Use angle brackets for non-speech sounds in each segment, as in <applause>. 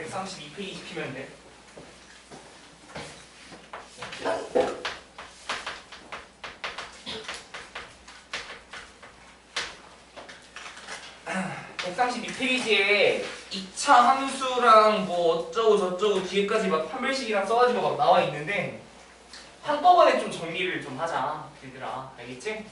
132페이지 피면 돼. 아, 132페이지에 2차 함수랑 뭐 어쩌고 저쩌고 뒤에까지 막 판별식이랑 써가지고 막 나와 있는데 한꺼번에 좀 정리를 좀 하자 얘들아 알겠지?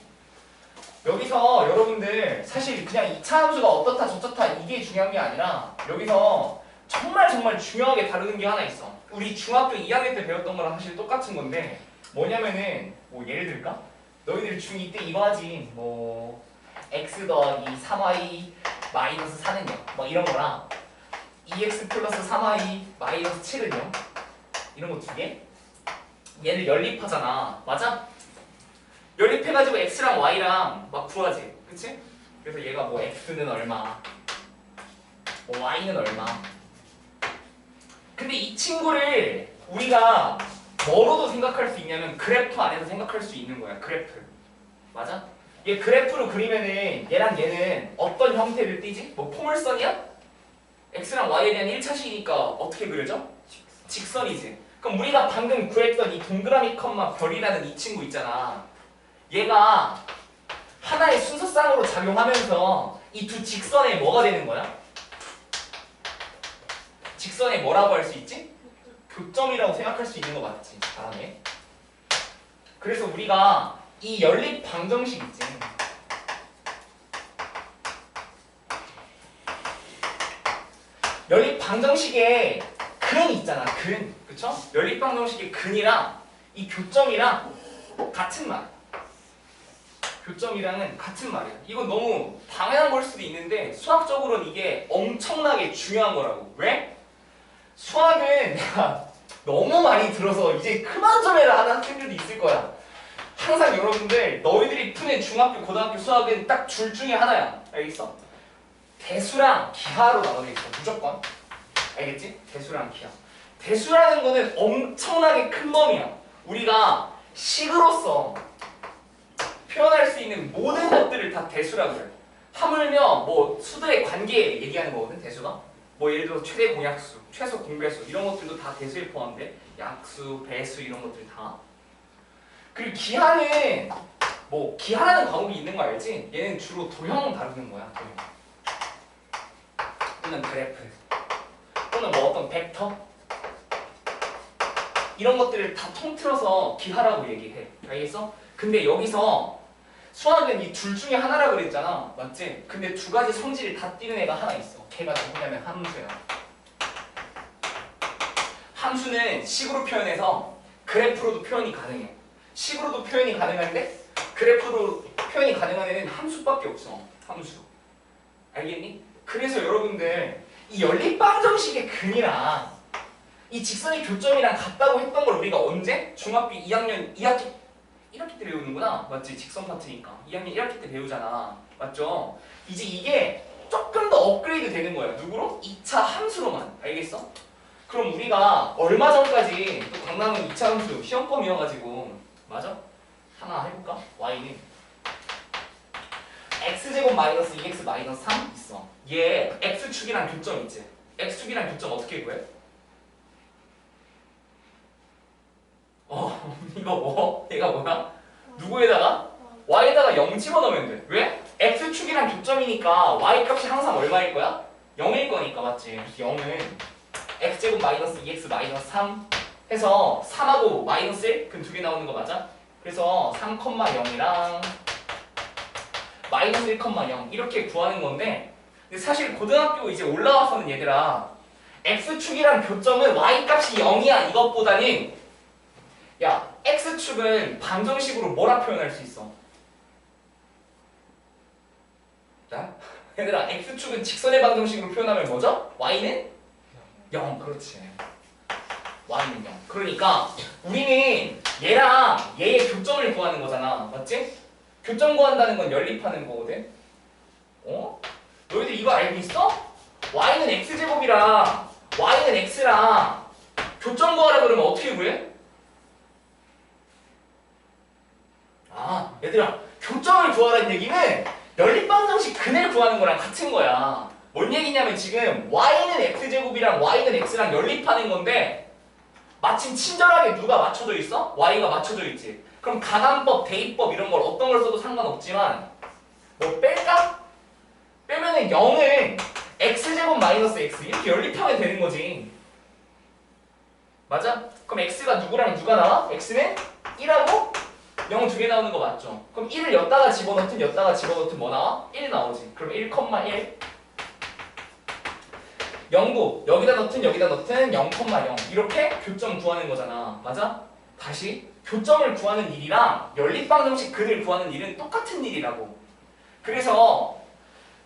여기서 여러분들 사실 그냥 2차 함수가 어떻다 저쩌다 이게 중요한 게 아니라 여기서 정말 정말 중요하게 다루는 게 하나 있어 우리 중학교 2학년 때 배웠던 거랑 사실 똑같은 건데 뭐냐면은 뭐 예를 들까? 너희들 중2 때 이거 하지 뭐 x 더하기 3y 마이너스 4는 0뭐 이런 거랑 2x 플러스 3y 마이너스 7은 0 이런 거 두 개? 얘를 연립하잖아 맞아? 연립해가지고 x랑 y랑 막 구하지 그치? 그래서 얘가 뭐 x는 얼마 뭐 y는 얼마 근데 이 친구를 우리가 뭐로도 생각할 수 있냐면 그래프 안에서 생각할 수 있는 거야 그래프 맞아? 얘 그래프로 그리면은 얘랑 얘는 어떤 형태를 띠지? 뭐 포물선이야? x랑 y에 대한 1차식이니까 어떻게 그려져? 직선이지 그럼 우리가 방금 구했던 이 동그라미 컴마 별이라는 이 친구 있잖아 얘가 하나의 순서쌍으로 작용하면서 이 두 직선에 뭐가 되는 거야? 직선에 뭐라고 할 수 있지? 교점이라고 생각할 수 있는 거 맞지? 잘하네. 그래서 우리가 이 연립 방정식 있지? 연립 방정식에 근 있잖아, 근. 그쵸? 연립 방정식의 근이랑 이 교점이랑 같은 말. 교점이랑은 같은 말이야. 이건 너무 당연한 걸 수도 있는데 수학적으로는 이게 엄청나게 중요한 거라고. 왜? 수학은 내가 너무 많이 들어서 이제 그만 좀 해라 하는 학생들도 있을 거야. 항상 여러분들 너희들이 푸는 중학교, 고등학교 수학은 딱 줄 중에 하나야. 알겠어? 대수랑 기하로 나눠져 있어. 무조건. 알겠지? 대수랑 기하. 대수라는 거는 엄청나게 큰 범위야. 우리가 식으로서 표현할 수 있는 모든 것들을 다 대수라고 그래. 하물며 뭐 수들의 관계 얘기하는 거거든 대수가. 뭐 예를 들어서 최대 공약수, 최소 공배수 이런 것들도 다 대수에 포함돼. 약수, 배수 이런 것들 다. 그리고 기하는 뭐 기하라는 과목이 있는 거 알지? 얘는 주로 도형 다루는 거야. 도형. 또는 그래프. 또는 뭐 어떤 벡터 이런 것들을 다 통틀어서 기하라고 얘기해. 알겠어? 근데 여기서 수학은 이 둘 중에 하나라고 그랬잖아. 맞지? 근데 두 가지 성질을 다 띠는 애가 하나 있어. 걔가 누구냐면 함수야. 함수는 식으로 표현해서 그래프로도 표현이 가능해. 식으로도 표현이 가능한데 그래프로 표현이 가능한 애는 함수밖에 없어. 함수. 알겠니? 그래서 여러분들 이 연립방정식의 근이랑 이 직선의 교점이랑 같다고 했던 걸 우리가 언제? 중학교 2학년 2학기 1학기 때 배우는구나. 맞지? 직선 파트니까. 2학년 1학기 때 배우잖아. 맞죠? 이제 이게 조금 더 업그레이드 되는 거야. 누구로? 2차 함수로만. 알겠어? 그럼 우리가 얼마 전까지 또 강남은 2차 함수 시험범이어가지고 맞아? 하나 해볼까? y는 x제곱 마이너스 2x 마이너스 3 있어. 얘 x축이랑 교점 있지? x축이랑 교점 어떻게 구해? 어, <laughs> 이거 뭐? 얘가 뭐야? 누구에다가? y에다가 0 집어넣으면 돼. 왜? X축이랑 교점이니까 y 값이 항상 얼마일 거야? 0일 거니까 맞지? 그래서 0은 x제곱 마이너스 2x 마이너스 3 해서 3하고 마이너스 1? 그두개 나오는 거 맞아? 그래서 3,0이랑 마이너스 1,0 이렇게 구하는 건데 근데 사실 고등학교 이제 올라와서는 얘들아 x축이랑 교점은 y 값이 0이야 이것보다는 야 x축은 방정식으로 뭐라 표현할 수 있어? 자 얘들아 x축은 직선의 방정식으로 표현하면 뭐죠? y는 0 그렇지 y는 0 그러니까 우리는 얘랑 얘의 교점을 구하는 거잖아 맞지? 교점 구한다는 건 연립하는 거거든 어? 너희들 이거 알고 있어? y는 x제곱이랑 y는 x랑 교점 구하라 그러면 어떻게 구해? 아 얘들아 교점을 구하라는 얘기는 연립방정식 근을 구하는 거랑 같은 거야 뭔 얘기냐면 지금 y는 x제곱이랑 y는 x랑 연립하는 건데 마침 친절하게 누가 맞춰져 있어? y가 맞춰져 있지. 그럼 가감법, 대입법 이런 걸 어떤 걸 써도 상관없지만 뭐 뺄까? 빼면은 0은 x제곱 마이너스 x 이렇게 연립하면 되는 거지. 맞아? 그럼 x가 누구랑 누가 나와? x는 1하고 0은 두개 나오는 거 맞죠? 그럼 1을 엿다가 집어넣든 엿다가 집어넣든 뭐 나와? 1 나오지. 그럼 1,1 0도 여기다 넣든 여기다 넣든 0,0 이렇게 교점 구하는 거잖아. 맞아? 다시 교점을 구하는 일이랑 연립방정식 근을 구하는 일은 똑같은 일이라고. 그래서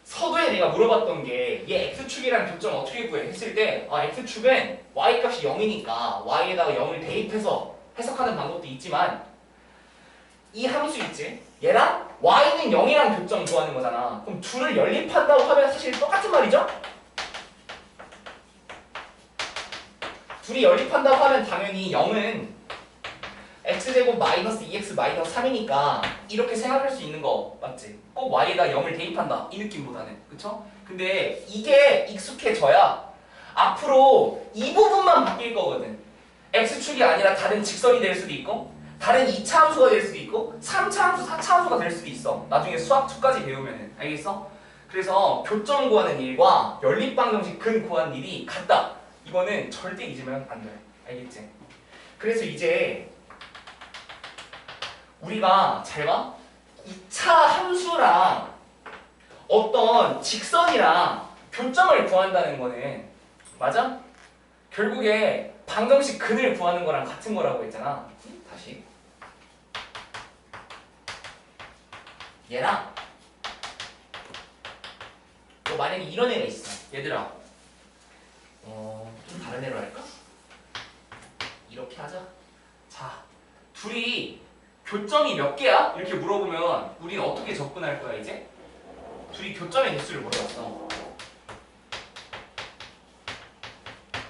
서두에 내가 물어봤던 게 얘 x축이랑 교점 어떻게 구해 했을 때 아, x축은 y 값이 0이니까 y에다가 0을 대입해서 해석하는 방법도 있지만 이 함수 있지? 얘랑 y는 0이랑 교점 구하는 거잖아. 그럼 둘을 연립한다고 하면 사실 똑같은 말이죠? 둘이 연립한다고 하면 당연히 0은 x제곱 마이너스 2x 마이너스 3이니까 이렇게 생각할 수 있는 거 맞지? 꼭 y에다 0을 대입한다 이 느낌보다는 그쵸? 근데 이게 익숙해져야 앞으로 이 부분만 바뀔 거거든 x축이 아니라 다른 직선이 될 수도 있고 다른 2차 함수가 될 수도 있고 3차 함수, 4차 함수가 될 수도 있어 나중에 수학 2까지 배우면은 알겠어? 그래서 교점 구하는 일과 연립방정식 근 구하는 일이 같다 이거는 절대 잊으면 안 돼. 알겠지? 그래서 이제 우리가 잘 봐. 2차 함수랑 어떤 직선이랑 교점을 구한다는 거는 맞아? 결국에 방정식 근을 구하는 거랑 같은 거라고 했잖아. 다시. 얘랑 또 만약에 이런 애가 있어. 얘들아. 어, 좀 다른 애로 할까? 이렇게 하자. 자, 둘이 교점이 몇 개야? 이렇게 물어보면 우리는 어떻게 접근할 거야, 이제? 둘이 교점의 개수를 물어봤어.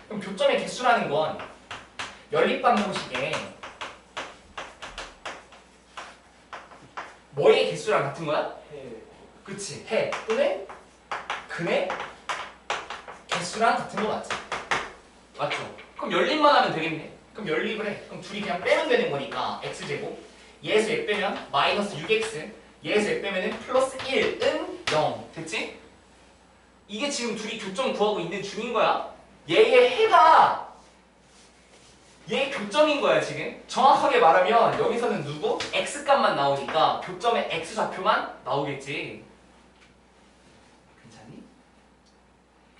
그럼 교점의 개수라는 건 연립방정식에 뭐의 개수랑 같은 거야? 그치, 해 또는 근의 개수랑 같은 거 맞지? 맞죠? 그럼 연립만 하면 되겠네. 그럼 연립을 해. 그럼 둘이 그냥 빼면 되는 거니까 x제곱 얘에서 얘 빼면 마이너스 6x 얘에서 얘 빼면은 플러스 1은 0 됐지? 이게 지금 둘이 교점 구하고 있는 중인 거야. 얘의 해가 얘 교점인 거야 지금. 정확하게 말하면 여기서는 누구? x 값만 나오니까 교점의 x 좌표만 나오겠지. 괜찮니?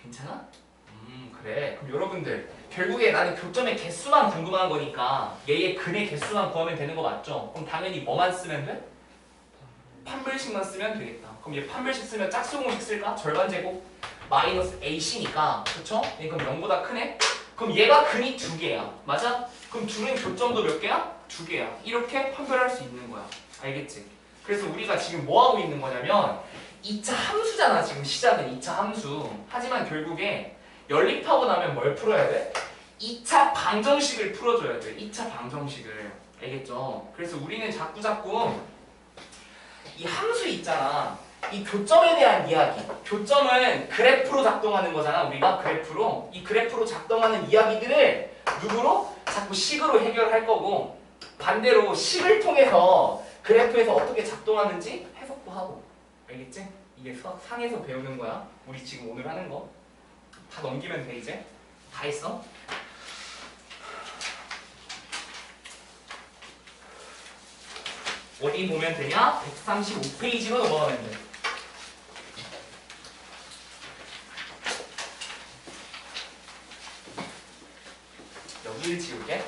괜찮아? 음 그래 그럼 여러분들 결국에 나는 교점의 개수만 궁금한 거니까 얘의 근의 개수만 구하면 되는 거 맞죠? 그럼 당연히 뭐만 쓰면 돼? 판별식만 쓰면 되겠다 그럼 얘 판별식 쓰면 짝수공식 쓸까? 절반 제곱 마이너스 ac니까 그쵸? 얘 그럼 0보다 크네? 그럼 얘가 근이 두 개야 맞아? 그럼 둘은 교점도 몇 개야? 두 개야 이렇게 판별할 수 있는 거야 알겠지? 그래서 우리가 지금 뭐 하고 있는 거냐면 2차 함수잖아 지금 시작은 2차 함수 하지만 결국에 연립하고 나면 뭘 풀어야 돼? 2차 방정식을 풀어줘야 돼 2차 방정식을 알겠죠? 그래서 우리는 자꾸 자꾸 이 함수 있잖아 이 교점에 대한 이야기 교점은 그래프로 작동하는 거잖아 우리가 그래프로 이 그래프로 작동하는 이야기들을 누구로? 자꾸 식으로 해결할 거고 반대로 식을 통해서 그래프에서 어떻게 작동하는지 해석도 하고 알겠지? 이게 수학 상에서 배우는 거야. 우리 지금 오늘 하는 거. 다 넘기면 돼 이제. 다 했어? 어디 보면 되냐? 135페이지로 넘어가면 돼. 여기를 지울게.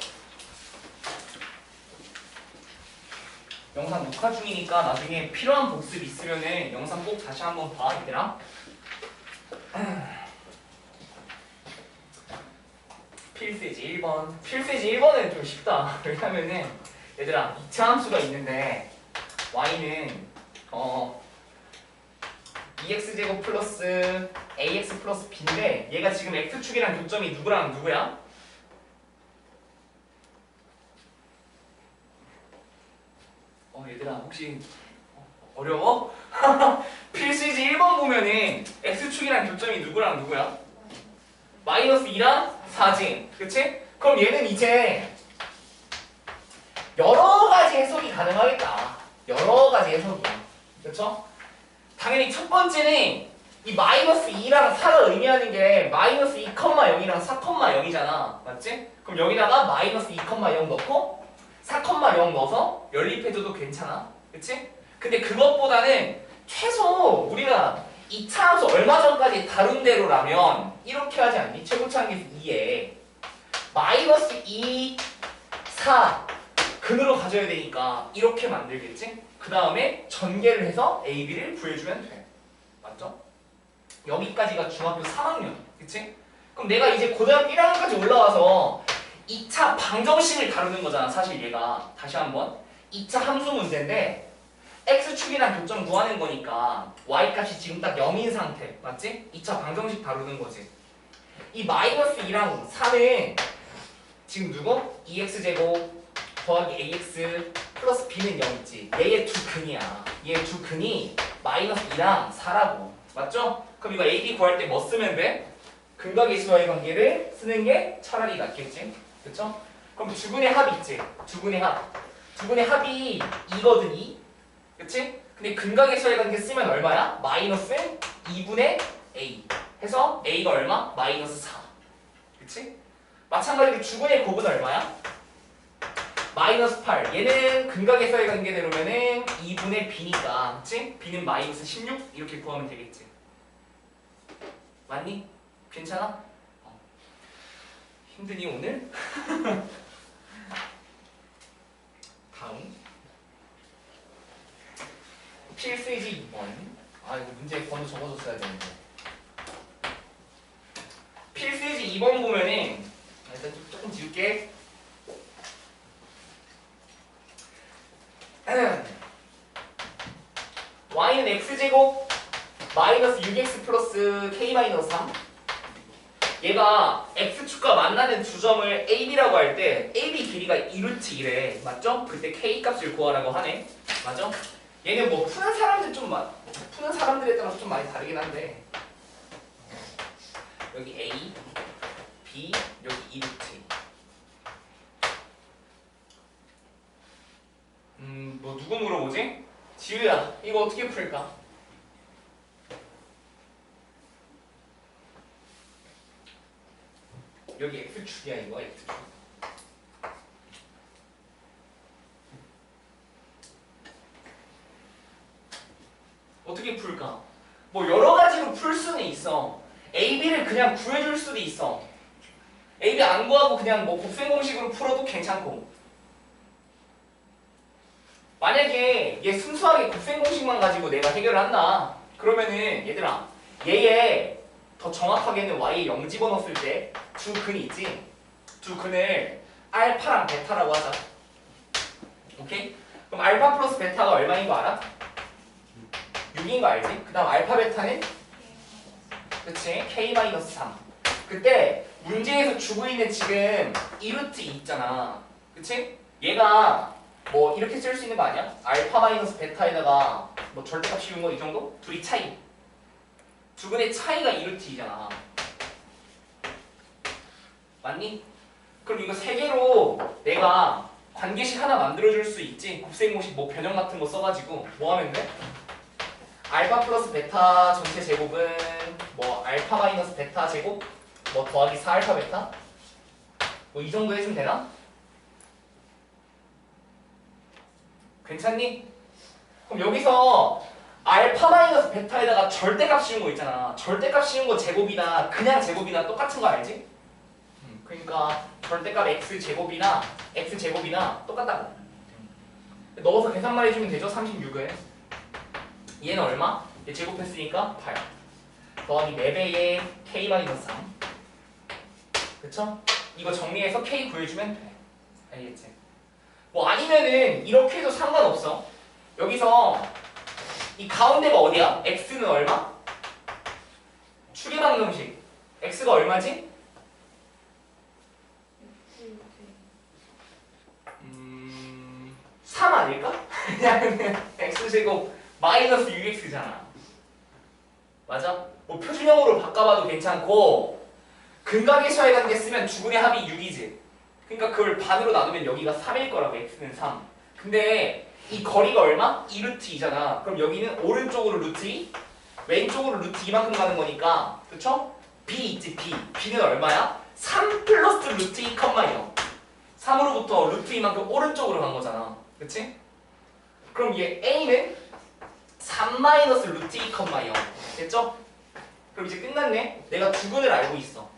영상 녹화 중이니까 나중에 필요한 복습 있으면은 영상 꼭 다시 한번 봐 얘들아 <sighs> 필세지 1번 필세지 1번은 좀 쉽다 <laughs> 왜냐면은 얘들아 2차 함수가 있는데 y는 어 2x제곱 플러스 ax 플러스 b인데 얘가 지금 x축이랑 교점이 누구랑 누구야? 어 얘들아 혹시 어, 어려워? <laughs> 필수이지 1번 보면은 x축이랑 교점이 누구랑 누구야? 마이너스 2랑 4지 그치? 그럼 얘는 이제 여러 가지 해석이 가능하겠다 여러 가지 해석이야 그쵸? 당연히 첫 번째는 이 마이너스 2랑 4가 의미하는 게 마이너스 2,0이랑 4,0이잖아 맞지? 그럼 여기다가 마이너스 2,0 넣고 4,0 넣어서 연립해줘도 괜찮아 그치? 근데 그것보다는 최소 우리가 2차 함수 얼마 전까지 다룬 대로라면 이렇게 하지 않니? 최고차항에서 2에 마이너스 2, 4 근으로 가져야 되니까 이렇게 만들겠지? 그 다음에 전개를 해서 A, B를 구해주면 돼 맞죠? 여기까지가 중학교 3학년 그치? 그럼 내가 이제 고등학교 1학년까지 올라와서 2차 방정식을 다루는 거잖아 사실 얘가 다시 한번 2차 함수 문제인데 x축이랑 교점 구하는 거니까 y값이 지금 딱 0인 상태 맞지? 2차 방정식 다루는 거지 이 마이너스 2랑 4는 지금 누구? 2x제곱 더하기 ax 플러스 b는 0 있지 얘의 두 근이야 얘의 두 근이 마이너스 2랑 4라고 맞죠? 그럼 이거 a, b 구할 때 뭐 쓰면 돼? 근각의수와의 관계를 쓰는 게 차라리 낫겠지 그쵸? 그럼 두근의 합 있지 두근의 합 두근의 합이 2거든 2 그치? 근데 근각의수와의 관계 쓰면 얼마야? 마이너스 2분의 a 해서 a가 얼마? 마이너스 4 그치? 마찬가지로 주근의 곱은 얼마야? 마이너스 8 얘는 근각의수와의 관계대로면은 2분의 b니까 그치? b는 마이너스 16 이렇게 구하면 되겠지 맞니? 괜찮아? 어. 힘드니 오늘? <laughs> 다음 필수이지 2번 아 이거 문제 번호 적어줬어야 되는데 필수이지 2번 보면은 아, 일단 좀, 조금 지울게 <clears throat> y는 x제곱 마이너스 6x 플러스 k 마이너스 3 얘가 x축과 만나는 두 점을 ab라고 할 때 ab 길이가 2루트 1에 맞죠? 그때 k 값을 구하라고 하네 맞죠? 얘는 뭐 푸는 사람들 좀 마, 푸는 사람들에 따라서 좀 많이 다르긴 한데 여기 a, b, 여기 2루트 음뭐 누구 물어보지? 지우야 이거 어떻게 풀까? 여기 x축이야 이거 x축. 어떻게 풀까? 뭐 여러 가지로 풀 수는 있어. A, b를 그냥 구해줄 수도 있어. A, b 안 구하고 그냥 뭐 곱셈 공식으로 풀어도 괜찮고. 만약에 얘 순수하게 곱셈 공식만 가지고 내가 해결을 한다. 그러면은 얘들아 얘의 더 정확하게는 y에 0 집어넣었을 때 두 근이 있지 두 근을 알파랑 베타라고 하자 오케이? 그럼 알파 플러스 베타가 얼마인 거 알아? 6인 거 알지? 그 다음 알파 베타는? 그치? k-3 그때 문제에서 주고 있는 지금 2루트 2 있잖아 그치? 얘가 뭐 이렇게 쓸 수 있는 거 아니야? 알파 마이너스 베타에다가 뭐 절대값 씌운 거 이 정도? 둘이 차이 두 근의 차이가 2루트 2잖아 맞니? 그럼 이거 세 개로 내가 관계식 하나 만들어줄 수 있지 곱셈 공식 뭐 변형 같은 거 써가지고 뭐 하면 돼? 알파 플러스 베타 전체 제곱은 뭐 알파 마이너스 베타 제곱 뭐 더하기 4알파 베타 뭐 이 정도 해주면 되나? 괜찮니? 그럼 여기서 알파 마이너스 베타에다가 절대값 씌운 거 있잖아 절대값 씌운 거 제곱이나 그냥 제곱이나 똑같은 거 알지? 음, 그러니까 절대값 x 제곱이나 x 제곱이나 똑같다고 넣어서 계산만 해주면 되죠 36을 얘는 얼마? 얘 제곱했으니까 8 더하기 4배의 k-3 그쵸? 이거 정리해서 k 구해주면 돼 알겠지? 뭐 아니면은 이렇게 해도 상관없어 여기서 이 가운데가 어디야? x는 얼마? 추계방정식 x가 얼마지? 음... 3 아닐까? <laughs> 그냥 x제곱 마이너스 6x잖아. 맞아? 뭐 표준형으로 바꿔봐도 괜찮고 근각의 수와의 관계 쓰면 주근의 합이 6이지. 그러니까 그걸 반으로 나누면 여기가 3일 거라고 x는 3. 근데 이 거리가 얼마? 2루트 2잖아. 그럼 여기는 오른쪽으로 루트 2, 왼쪽으로 루트 2만큼 가는 거니까 그쵸? b 있지 b. b는 얼마야? 3 플러스 루트 2 컴마 0. 3으로부터 루트 2만큼 오른쪽으로 간 거잖아. 그치? 그럼 얘 a는 3 마이너스 루트 2 컴마 0. 됐죠? 그럼 이제 끝났네. 내가 두근을 알고 있어.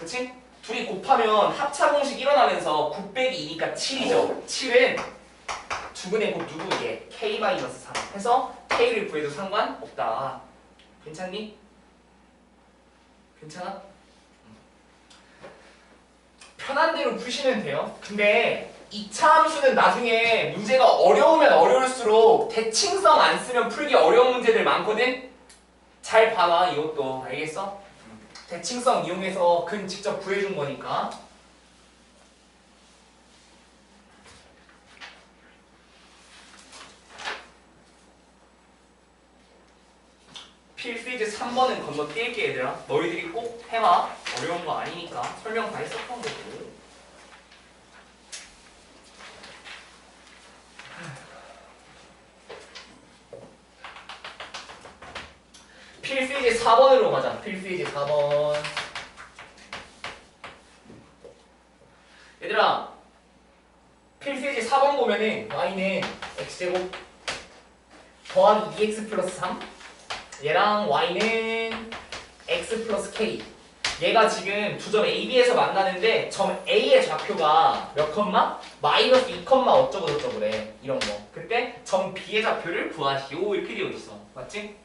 그치? 둘이 곱하면 합차 공식 일어나면서 9 빼기 2니까 7이죠. 7은 두근의 곱 누구 얘? k 마이너스 3 해서 k를 구해도 상관없다. 괜찮니? 괜찮아? 음. 편한 대로 푸시면 돼요. 근데 2차 함수는 나중에 문제가 어려우면 어려울수록 대칭성 안 쓰면 풀기 어려운 문제들 많거든? 잘 봐봐 이것도 알겠어? 대칭성 이용해서 근 직접 구해준 거니까 필수이즈 3번은 건너뛸게 얘들아. 너희들이 꼭 해봐 어려운 거 아니니까 설명 다 했었던 거고. 필수이즈 4번으로 가자. 필수이즈 4번. 얘들아 필수이즈 4번 보면은 y는 x제곱 더하기 2x 플러스 3 얘랑 y는 x 플러스 k. 얘가 지금 두 점 A, B에서 만나는데 점 A의 좌표가 몇 컴마? 마이너스 2 컴마 어쩌고 저쩌고래. 이런 거. 그때 점 B의 좌표를 구하시오. 이렇게 되어 있어. 맞지?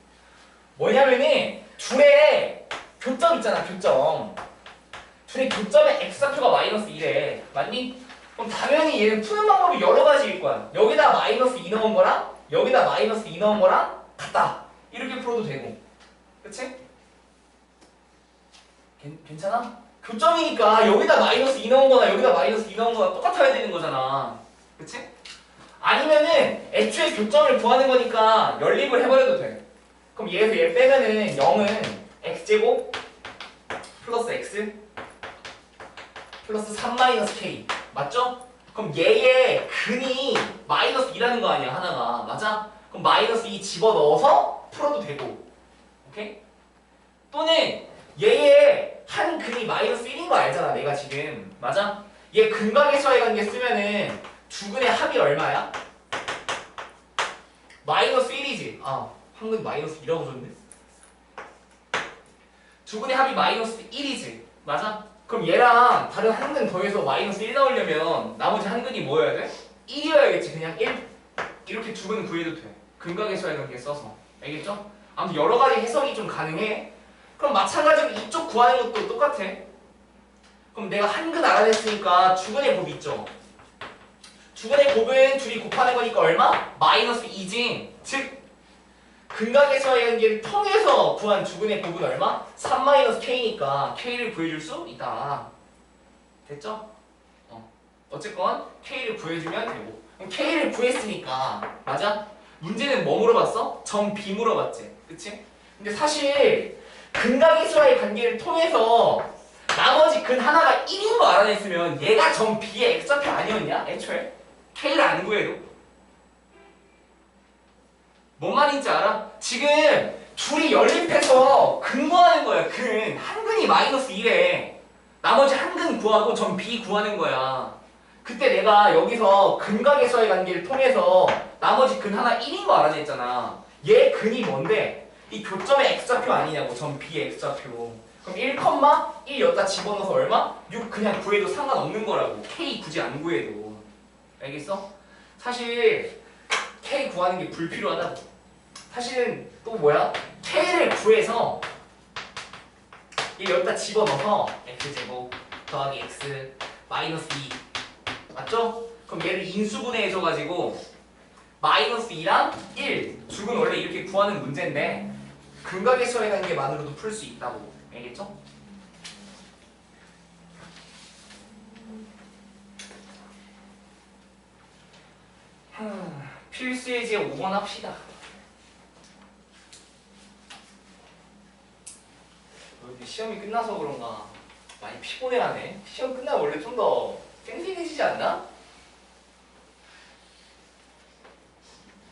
뭐냐면은 둘의 교점 있잖아 교점. 둘의 교점의 x좌표가 마이너스 2래. 맞니? 그럼 당연히 얘는 푸는 방법이 여러 가지일 거야. 여기다 마이너스 2 넣은 거랑 여기다 마이너스 2 넣은 거랑 같다 이렇게 풀어도 되고 그치? 괜, 괜찮아? 교점이니까 여기다 마이너스 2 넣은 거나 여기다 마이너스 2 넣은 거나 똑같아야 되는 거잖아 그치? 아니면은 애초에 교점을 구하는 거니까 연립을 해버려도 돼 그럼 얘에서 얘 빼면은 0은 x제곱 플러스 x 플러스 3 마이너스 k 맞죠? 그럼 얘의 근이 마이너스 2라는 거 아니야 하나가 맞아? 그럼 마이너스 2 집어넣어서 풀어도 되고 오케이? 또는 얘의 한 근이 마이너스 1인 거 알잖아 내가 지금 맞아? 얘 근각의수와의 관계 쓰면은 두 근의 합이 얼마야? 마이너스 1이지 아 한근 마이너스 2라고 줬네 두 근의 합이 마이너스 1이지 맞아? 그럼 얘랑 다른 한 근 더해서 마이너스 1 나오려면 나머지 한 근이 뭐여야 돼? 1이어야겠지 그냥 1 이렇게 두 근 구해도 돼 근각의수와의 관계 써서 알겠죠? 아무튼 여러 가지 해석이 좀 가능해 그럼 마찬가지로 이쪽 구하는 것도 똑같아 그럼 내가 한근 알아냈으니까 주근의 곱 있죠 주근의 곱은 둘이 곱하는 거니까 얼마? 마이너스 2지 즉 근각에서의 관계를 통해서 구한 주근의 곱은 얼마? 3-K니까 K를 구해줄 수 있다. 됐죠? 어. 어쨌건 K를 구해주면 되고 그럼 K를 구했으니까 맞아? 문제는 뭐 물어봤어? 점 B 물어봤지 그치? 근데 사실 근각의 수와의 관계를 통해서 나머지 근 하나가 1인 거 알아냈으면 얘가 점 B의 X좌표 아니었냐? 애초에 K를 안 구해도 뭔 말인지 알아? 지금 둘이 연립해서 근구하는 거야. 근. 한 근이 마이너스 1에 나머지 한 근 구하고 전 B 구하는 거야. 그때 내가 여기서 근각의수와의 관계를 통해서 나머지 근 하나 1인 거 알아냈잖아. 얘 근이 뭔데? 이 교점의 X좌표 아니냐고. 전 B의 X좌표. 그럼 1, 1 여기다 집어넣어서 얼마? 6 그냥 구해도 상관없는 거라고. K 굳이 안 구해도. 알겠어? 사실 K 구하는 게 불필요하다고. 사실은 또 뭐야? K를 구해서 이 여기다 집어넣어서 X제곱 더하기 X 마이너스 2 맞죠? 그럼 얘를 인수분해 해줘가지고 마이너스 2랑 1 둘은 원래 이렇게 구하는 문제인데 근각의 수라는 게만으로도 풀 수 있다고 알겠죠? 필수의 제 5번 합시다 어, 시험이 끝나서 그런가 많이 피곤해하네 시험 끝나면 원래 좀더 쌩쌩해지지 않나?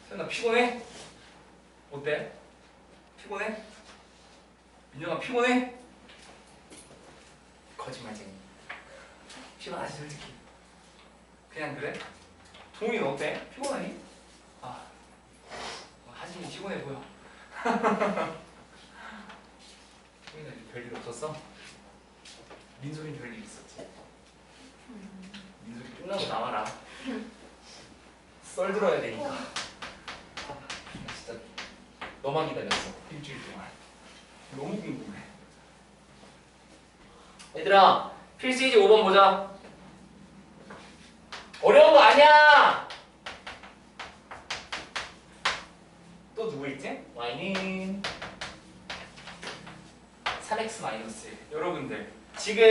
세연아 피곤해? 어때? 피곤해? 민영아 피곤해? 거짓말쟁이. 피곤하지 솔직히. 그냥 그래? 동훈이는 어때? 피곤하니? 아, 하진이 피곤해 보여. <laughs> 동훈이는 별일 없었어? 민소린 별일 있었지? 민소리 끝나고 나와라. 썰 들어야 되니까. 나 진짜 너만 기다렸어. 일주일 동안. 너무 궁금해. 얘들아, 필수이지 5번 보자. 어려운 거 아니야! 또 누구 있지? y는 3x 마이너스 1. 여러분들, 지금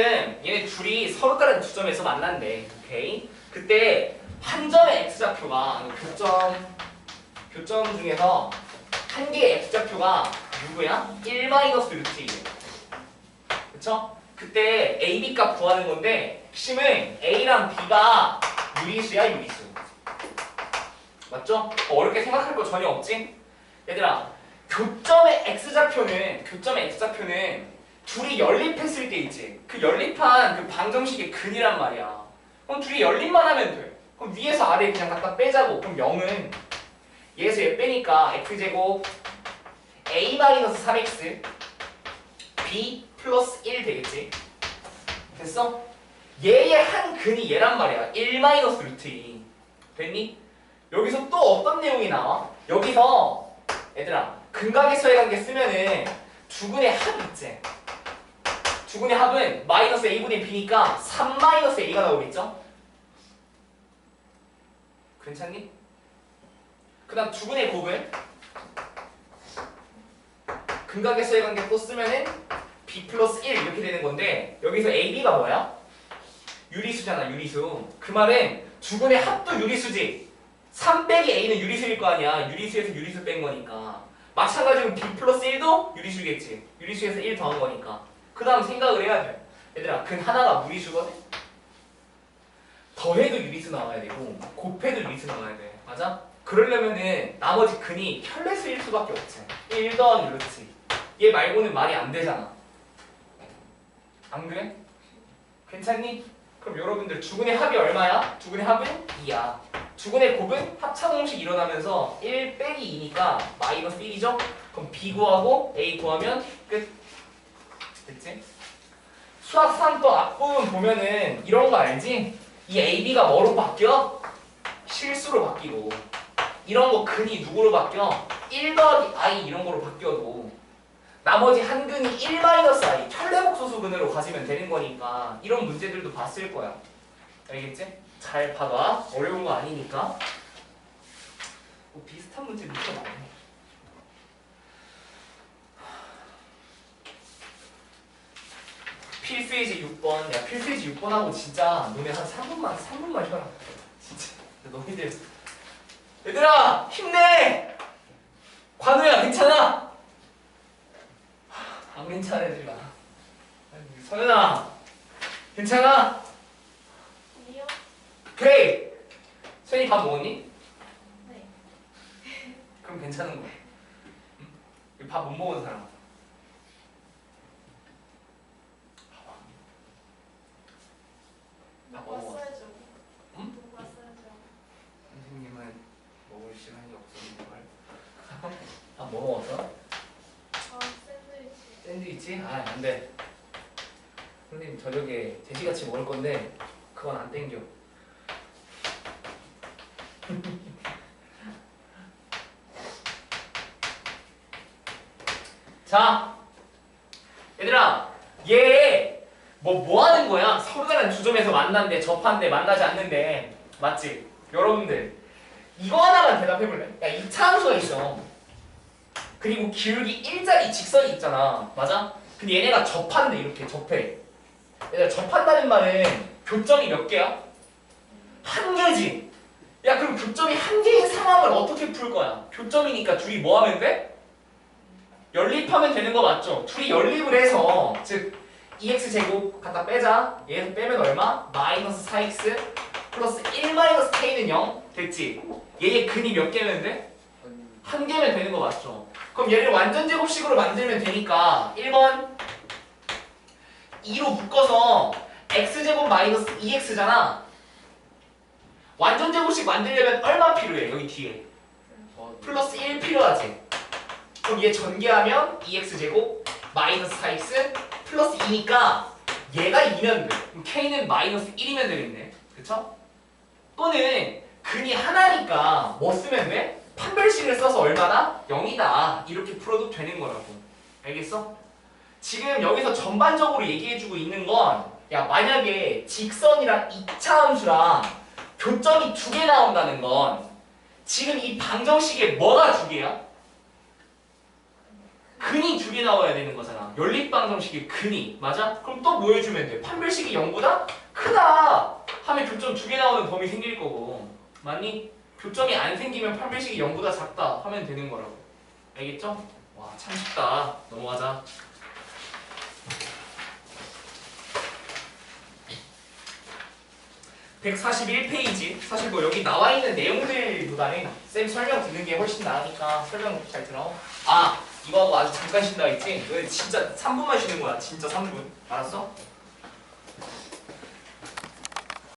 얘네 둘이 서로 다른 두 점에서 만난대. 오케이? 그때 한 점의 x좌표가 교점 교점 중에서 한 개의 x좌표가 누구야? 1 마이너스 루트 1. 그쵸? 그때 a, b 값 구하는 건데 핵심은 a랑 b가 유리수야 유리수. 맞죠? 어, 어렵게 생각할 거 전혀 없지? 얘들아, 교점의 x좌표는 교점의 x좌표는 둘이 연립했을 때 있지. 그 연립한 그 방정식의 근이란 말이야. 그럼 둘이 연립만 하면 돼. 위에서 아래 그냥 갖다 빼자고. 그럼 0은 얘에서 얘 빼니까 x제곱 a 3x b 플러스 1 되겠지. 됐어? 얘의 한 근이 얘란 말이야. 1 마이너스 루트 2. 됐니? 여기서 또 어떤 내용이 나와? 여기서 얘들아 근각에서의 관계 쓰면은 두근의 합 있지? 두근의 합은 마이너스 a분의 b니까 3 마이너스 a가 나오겠죠? 괜찮니? 그 다음 두근의 곱은 근각에서의 관계 또 쓰면은 b 플러스 1 이렇게 되는 건데 여기서 ab가 뭐야? 유리수잖아 유리수. 그 말은 두근의 합도 유리수지. 3 빼기 a는 유리수일 거 아니야. 유리수에서 유리수 뺀 거니까. 마찬가지로 b 플러스 1도 유리수겠지. 유리수에서 1 더한 거니까. 그 다음 생각을 해야 돼. 얘들아 근 하나가 무리수거든 더해도 유리수 나와야 되고 곱해도 유리수 나와야 돼 맞아? 그러려면은 나머지 근이 혈레수일 수밖에 없지 1 더한 루트 얘 말고는 말이 안 되잖아 안 그래? 괜찮니? 그럼 여러분들 두근의 합이 얼마야? 두근의 합은 2야 두근의 곱은 합차 공식 일어나면서 1 빼기 2니까 마이너스 1이죠? 그럼 B 구하고 A 구하면 끝 됐지? 수학상 또 앞부분 보면은 이런 거 알지? 이 AB가 뭐로 바뀌어? 실수로 바뀌고 이런 거 근이 누구로 바뀌어? 1 더하기 I 이런 거로 바뀌어도 나머지 한 근이 1 마이너스 I 혈내복소수 근으로 가지면 되는 거니까 이런 문제들도 봤을 거야 알겠지? 잘 봐봐 어려운 거 아니니까 뭐 비슷한 문제 밑에 많네 필수이지 6번. 야 필수이지 6번하고 진짜 너네 한 3분만 3분만 쉬어라. 진짜. <laughs> 너희들. 얘들아 힘내! 관우야 괜찮아? 안 괜찮아 애들아. 서연아. 괜찮아? 아니요. 그래. 서연이 밥 먹었니? 네. 그럼 괜찮은 거야. 응? 밥못 먹은 사람 밥 먹고 먹 어 왔어야죠. 응? 왔어야죠. 선생님은 먹을 시간이 없었는데 말. 밥뭐 먹었어? 아, 샌드위치. 샌드위치? 아 안돼 선생님 저녁에 돼지같이 먹을 건데 그건 안 땡겨 <laughs> 자 얘들아 얘 뭐 뭐 하는 거야? 서로 점에서 만난대 접한대 만나지 않는데 맞지? 여러분들 이거 하나만 대답해볼래? 야 2차 함수가 있어 그리고 기울기 일자리 직선이 있잖아. 맞아? 근데 얘네가 접한대 이렇게 접해. 얘네가 접한다는 말은 교점이 몇 개야? 한 개지. 야 그럼 교점이 한 개인 상황을 어떻게 풀 거야? 교점이니까 둘이 뭐 하면 돼? 연립하면 되는 거 맞죠? 둘이 연립을 해서 즉 2x 제곱 갖다 빼자 얘에서 빼면 얼마? 마이너스 4x 플러스 1 마이너스 k는 0 됐지? 얘의 근이 몇 개면 돼? 한 개면 되는 거 맞죠? 그럼 얘를 완전 제곱식으로 만들면 되니까 1번 2로 묶어서 x제곱 마이너스 2x잖아 완전 제곱식 만들려면 얼마 필요해 여기 뒤에 플러스 1 필요하지 그럼 얘 전개하면 2x제곱 마이너스 4x 플러스 2니까 얘가 2면 돼 그럼 k는 마이너스 1이면 되겠네 그쵸? 또는 근이 하나니까 뭐 쓰면 돼? 판별식을 써서 얼마나? 0이다 이렇게 풀어도 되는 거라고 알겠어? 지금 여기서 전반적으로 얘기해주고 있는 건 야 만약에 직선이랑 2차 함수랑 교점이 두 개 나온다는 건 지금 이 방정식에 뭐가 두 개야? 근이 두 개 나와야 되는 거잖아. 연립 방정식의 근이. 맞아? 그럼 또 뭐 해주면 돼? 판별식이 0보다? 크다! 하면 교점 두 개 나오는 범위 생길 거고. 맞니? 교점이 안 생기면 판별식이 0보다 작다 하면 되는 거라고. 알겠죠? 와 참 쉽다. 넘어가자. (141페이지) 사실 뭐 여기 나와 있는 내용들보다는 쌤 설명 듣는 게 훨씬 나으니까 설명 잘 들어. 아 이거 하고 아주 잠깐 쉰다 했지? 너 진짜 3분만 쉬는 거야 진짜 3분 알았어?